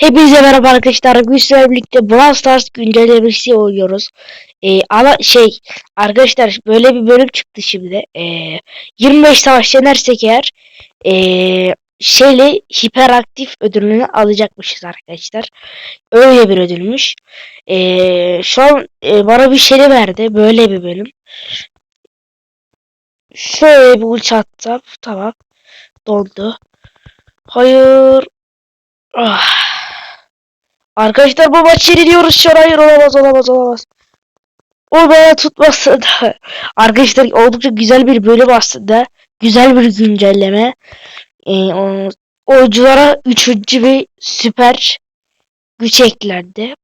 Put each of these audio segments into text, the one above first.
Hepinize merhaba arkadaşlar. Güçlerle birlikte Brawl Stars güncellemesi oynuyoruz. Ee, ama şey arkadaşlar böyle bir bölüm çıktı şimdi. Ee, 25 savaş yenersek eğer ee, şeyle hiperaktif ödülünü alacakmışız arkadaşlar. Öyle bir ödülmüş. Ee, şu an ee, bana bir şey verdi. Böyle bir bölüm. Şöyle bir uç attım. Tamam. Dondu. Hayır. Ah. Arkadaşlar bu maçı yeniliyoruz şu. Hayır olamaz olamaz olamaz. O bana tutmasın. Arkadaşlar oldukça güzel bir bölüm aslında. Güzel bir güncelleme. Ee, o, oyunculara üçüncü bir süper güç eklendi.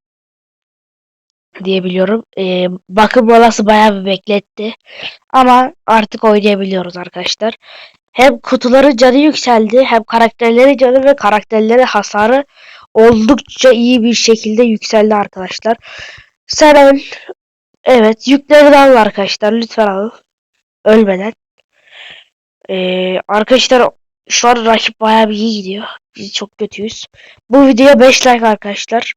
Diyebiliyorum. Ee, bakım molası bayağı bir bekletti. Ama artık oynayabiliyoruz arkadaşlar. Hem kutuların canı yükseldi hem karakterleri canı ve karakterleri hasarı oldukça iyi bir şekilde yükseldi arkadaşlar. Öl. Evet yükleri al arkadaşlar lütfen al. Ölmeden. Ee, arkadaşlar şu an rakip bayağı bir iyi gidiyor. Biz çok kötüyüz. Bu videoya 5 like arkadaşlar.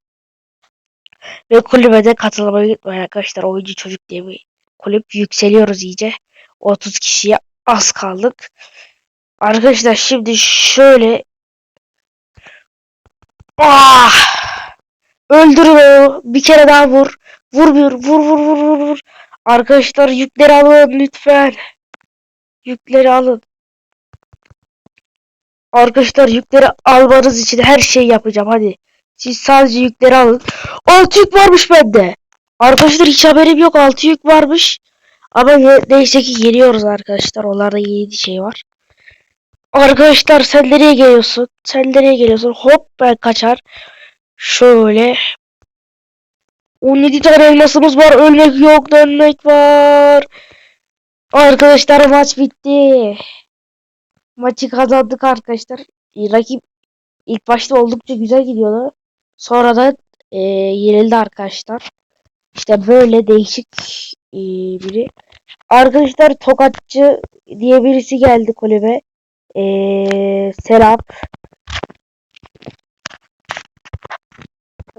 Ve kulübede katılmayı unutmayın arkadaşlar. Oyuncu çocuk diye bir kulüp. Yükseliyoruz iyice. 30 kişiye az kaldık. Arkadaşlar şimdi şöyle Ah! Öldür onu. Bir kere daha vur. Vur bir vur vur vur vur vur. Arkadaşlar yükleri alın lütfen. Yükleri alın. Arkadaşlar yükleri almanız için her şeyi yapacağım hadi. Siz sadece yükleri alın. 6 yük varmış bende. Arkadaşlar hiç haberim yok 6 yük varmış. Ama ne, neyse ki geliyoruz arkadaşlar. Onlarda yeni şey var. Arkadaşlar sen nereye geliyorsun? Sen nereye geliyorsun? Hop ben kaçar. Şöyle. 17 tane elmasımız var. Ölmek yok. Dönmek var. Arkadaşlar maç bitti. Maçı kazandık arkadaşlar. E, Rakip ilk başta oldukça güzel gidiyordu. Sonra da e, yenildi arkadaşlar. İşte böyle değişik e, biri. Arkadaşlar Tokatçı diye birisi geldi kulübe. Ee, selam.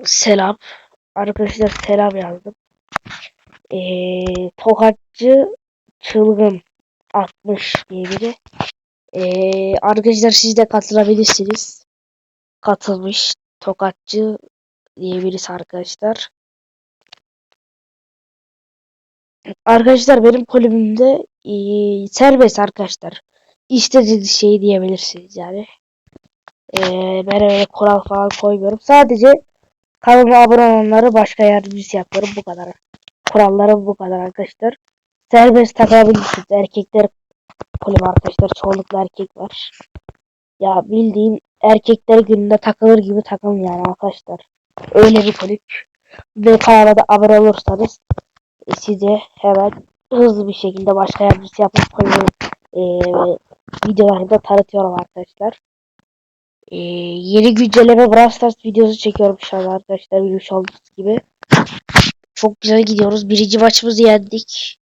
Selam. Arkadaşlar selam yazdım. Ee, Tokatçı Çılgın 60 diye biri. Ee, arkadaşlar siz de katılabilirsiniz. Katılmış Tokatçı diye birisi arkadaşlar. Arkadaşlar benim kulübümde e, serbest arkadaşlar. İstediğiniz şey diyebilirsiniz yani. Ee, ben öyle kural falan koymuyorum. Sadece kanalıma abone olanları başka yardımcısı yapıyorum. Bu kadar. Kurallarım bu kadar arkadaşlar. Serbest takılabilirsiniz. Erkekler kulübü arkadaşlar. Çoğunlukla erkek var. Ya bildiğim erkekler gününde takılır gibi takılın yani arkadaşlar. Öyle bir kulüp. Ve kanala da abone olursanız size hemen hızlı bir şekilde başka yardımcısı yapıp koyuyorum. Ee, videolarında tanıtıyorum arkadaşlar. Ee, yeni güncelleme Brawl Stars videosu çekiyorum an arkadaşlar bilmiş olduğunuz gibi. Çok güzel gidiyoruz. Birinci maçımızı yendik.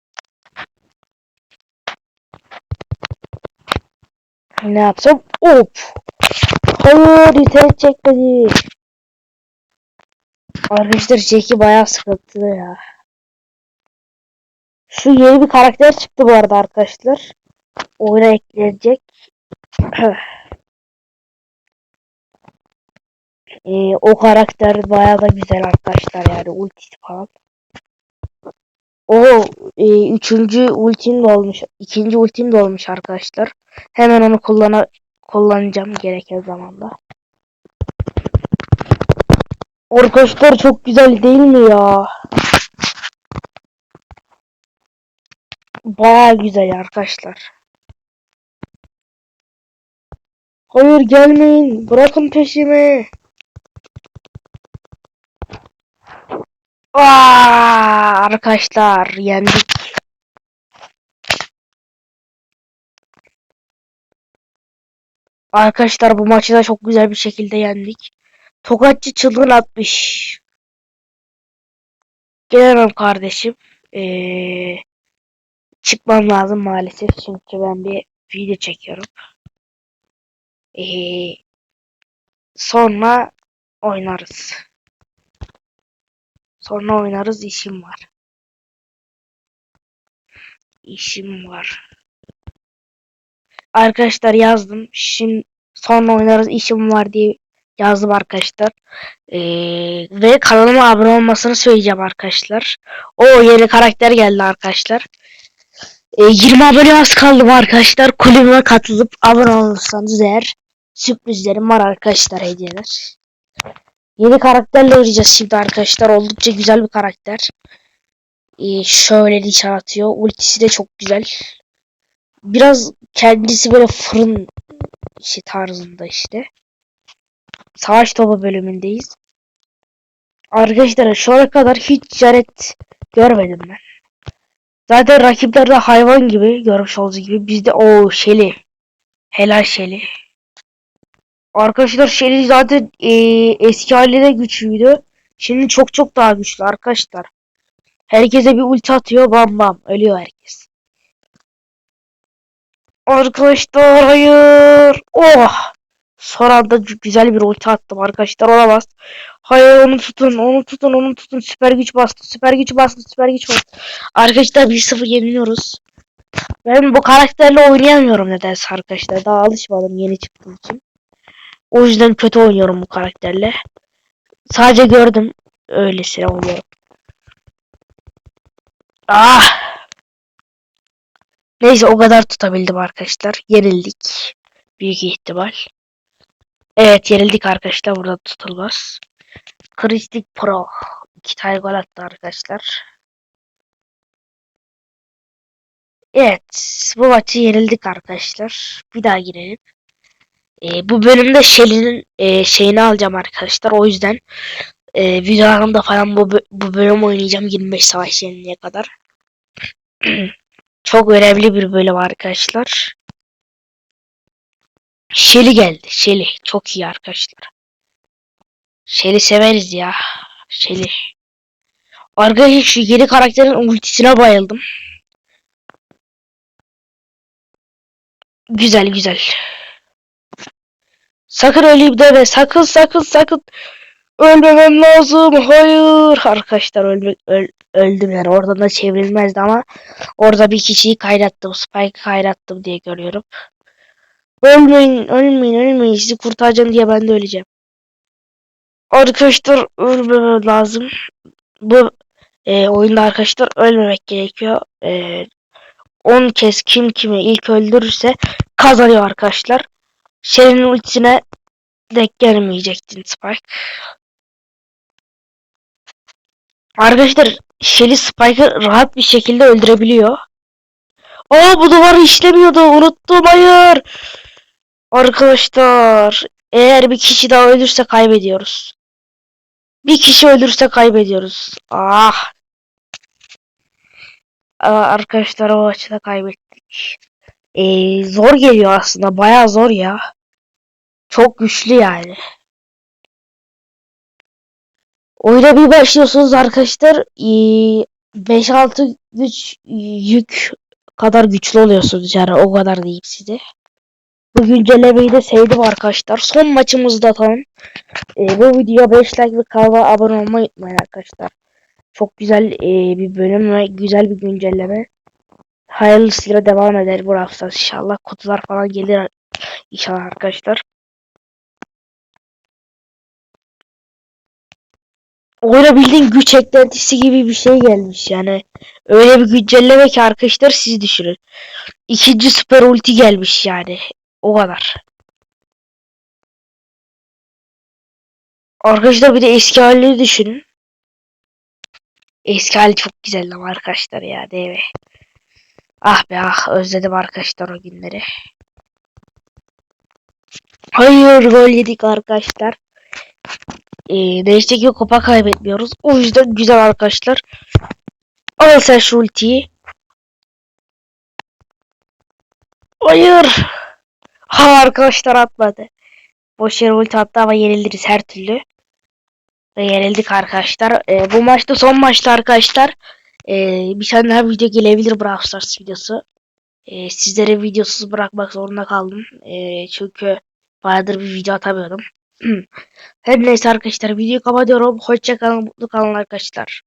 Ne yapsam? Hop! Hayır internet çekmedi. Arkadaşlar Jack'i bayağı sıkıntılı ya. Şu yeni bir karakter çıktı bu arada arkadaşlar. Oyuna eklenecek. Ee, o karakter bayağı da güzel arkadaşlar yani ultisi falan. O e, üçüncü ultim de olmuş. ikinci ultim de olmuş arkadaşlar. Hemen onu kullana kullanacağım gereken zamanda. Arkadaşlar çok güzel değil mi ya? Bayağı güzel arkadaşlar. Hayır gelmeyin. Bırakın peşimi. Aa, arkadaşlar yendik. Arkadaşlar bu maçı da çok güzel bir şekilde yendik. Tokatçı çılgın atmış. Gelemem kardeşim. Ee, çıkmam lazım maalesef çünkü ben bir video çekiyorum. Ee, sonra oynarız. Sonra oynarız işim var. İşim var. Arkadaşlar yazdım. Şimdi sonra oynarız işim var diye yazdım arkadaşlar. Ee, ve kanalıma abone olmasını söyleyeceğim arkadaşlar. O yeni karakter geldi arkadaşlar. Ee, 20 abone az kaldı arkadaşlar. Kulübüme katılıp abone olursanız eğer sürprizlerim var arkadaşlar hediyeler. Yeni karakterle oynayacağız şimdi arkadaşlar. Oldukça güzel bir karakter. Ee, şöyle nişan atıyor. Ultisi de çok güzel. Biraz kendisi böyle fırın işi tarzında işte. Savaş topu bölümündeyiz. Arkadaşlar şu ana kadar hiç Jared görmedim ben. Zaten rakipler de hayvan gibi görmüş olduğunuz gibi. Bizde o Shelly. Helal Shelly. Arkadaşlar Shelly zaten e, eski haliyle güçlüydü. Şimdi çok çok daha güçlü arkadaşlar. Herkese bir ulti atıyor bam bam ölüyor herkes. Arkadaşlar hayır. Oh. Son anda gü- güzel bir ulti attım arkadaşlar olamaz. Hayır onu tutun onu tutun onu tutun süper güç bastı süper güç bastı süper güç bastı. Arkadaşlar 1-0 yeniliyoruz. Ben bu karakterle oynayamıyorum nedense arkadaşlar. Daha alışmadım yeni çıktığım için. O yüzden kötü oynuyorum bu karakterle. Sadece gördüm. Öylesine oynuyorum. Ah! Neyse o kadar tutabildim arkadaşlar. Yenildik. Büyük ihtimal. Evet yenildik arkadaşlar. Burada tutulmaz. Kristik Pro. iki tane gol attı arkadaşlar. Evet. Bu maçı yenildik arkadaşlar. Bir daha girelim. Ee, bu bölümde Shelly'nin e, şeyini alacağım arkadaşlar. O yüzden e, videolarımda falan bu, bu bölüm oynayacağım 25 savaş yenileye kadar. Çok önemli bir bölüm arkadaşlar. Shelly geldi. Shelly. Çok iyi arkadaşlar. Shelly severiz ya. Shelly. Arkadaşlar şu yeni karakterin ultisine bayıldım. Güzel güzel. Sakın öleyim deme. Sakın sakın sakın. Ölmemem lazım. Hayır. Arkadaşlar ölme, öl, öldüm yani. Oradan da çevrilmezdi ama orada bir kişiyi kaynattım. Spike'ı kaynattım diye görüyorum. Ölmeyin, ölmeyin, ölmeyin. Sizi kurtaracağım diye ben de öleceğim. Arkadaşlar ölmemem lazım. Bu e, oyunda arkadaşlar ölmemek gerekiyor. E, 10 kez kim kimi ilk öldürürse kazanıyor arkadaşlar. Shelly'nin ultisine denk gelmeyecektin Spike. Arkadaşlar Shelly Spike'ı rahat bir şekilde öldürebiliyor. Aa bu duvar işlemiyordu. Unuttum hayır. Arkadaşlar eğer bir kişi daha ölürse kaybediyoruz. Bir kişi ölürse kaybediyoruz. Ah. Arkadaşlar o açıda kaybettik. Ee, zor geliyor aslında. Baya zor ya. Çok güçlü yani. Oyuna bir başlıyorsunuz arkadaşlar. 5-6 güç yük kadar güçlü oluyorsunuz yani o kadar diyeyim size. Bu güncellemeyi de sevdim arkadaşlar. Son maçımızda tamam. Ee, bu videoya 5 like ve kanala abone olmayı unutmayın arkadaşlar. Çok güzel e, bir bölüm ve güzel bir güncelleme. Hayırlısıyla devam eder bu hafta inşallah. Kutular falan gelir inşallah arkadaşlar. Oyuna bildiğin güç eklentisi gibi bir şey gelmiş yani. Öyle bir güncelleme ki arkadaşlar siz düşünün. İkinci süper ulti gelmiş yani. O kadar. Arkadaşlar bir de eski halini düşünün. Eski hali çok güzeldi ama arkadaşlar ya değil mi? Ah be ah özledim arkadaşlar o günleri. Hayır gol yedik arkadaşlar. Ee, neyse ki kupa kaybetmiyoruz. O yüzden güzel arkadaşlar. Al sen şu ultiyi. Hayır. Ha arkadaşlar atmadı. Boş yere ulti attı ama yeniliriz her türlü. Ve yenildik arkadaşlar. Ee, bu maçta son maçta arkadaşlar. Ee, bir tane daha video gelebilir Brawl Stars videosu. Ee, sizlere videosuz bırakmak zorunda kaldım. Ee, çünkü bayağıdır bir video atamıyordum. Her neyse arkadaşlar videoyu kapatıyorum. Hoşça kalın, mutlu kalın arkadaşlar.